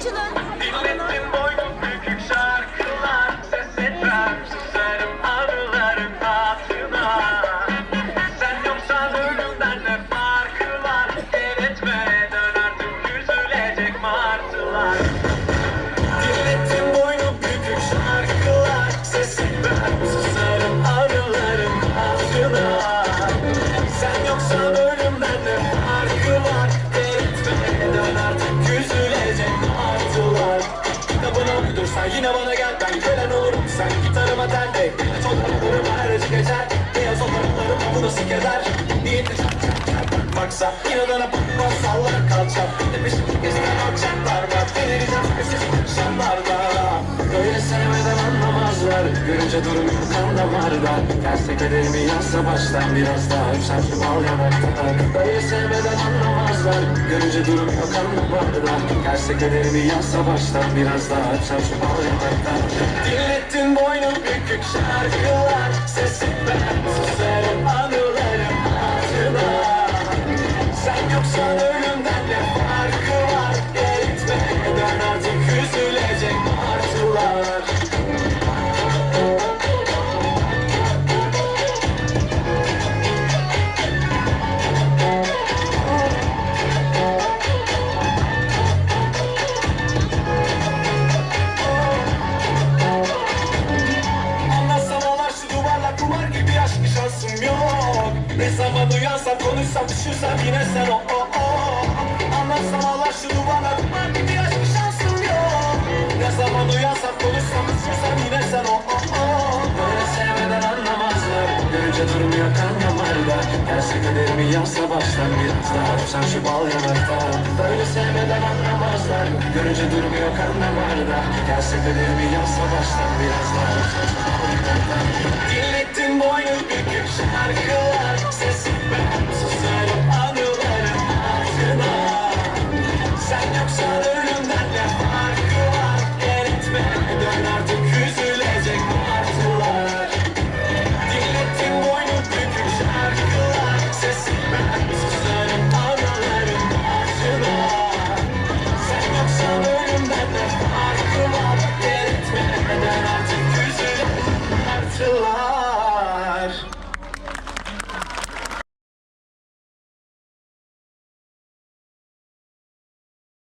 açılın. Yine bana gel Ben kölen olurum. Sen gitarıma tel de Fotoğraflarım her acı geçer Beyaz fotoğraflarım bu nasıl keder çak Baksa inadına bakma sallar kalça peşimi gezen alçaklar var Delireceğim sessiz akşamlarda Böyle sevmeden anlamazlar. Görünce durum kan damarda. Gelse kaderimi yazsa baştan biraz daha. Öpsem şu bal yanakta Böyle sevmeden anlamazlar Görünce durum yok anlamarda Gelse kaderimi yazsa baştan biraz daha Öpsem şu bal yanakta Dinlettin boynum bükük şarkılar Sesim ben susarım anılarım hatırına Sen yoksan ölümden şansım yok. Ne zaman uyansam konuşsam düşünsem yine sen o o o. Anlatsam ağlar şu duvarla duvar gibi aşk şansım yok. Ne zaman uyansam konuşsam düşünsem yine sen o o o. Böyle sevmeden anlamazlar. Görünce durmuyor kan damarda Gelse kaderimi yazsa baştan biraz daha Öpsem şu bal yanakta Böyle sevmeden anlamazlar. Görünce durmuyor kan damarda Gelse kaderimi yazsa baştan biraz daha Öpsem şu bal yanakta boynum Şarkılar sesim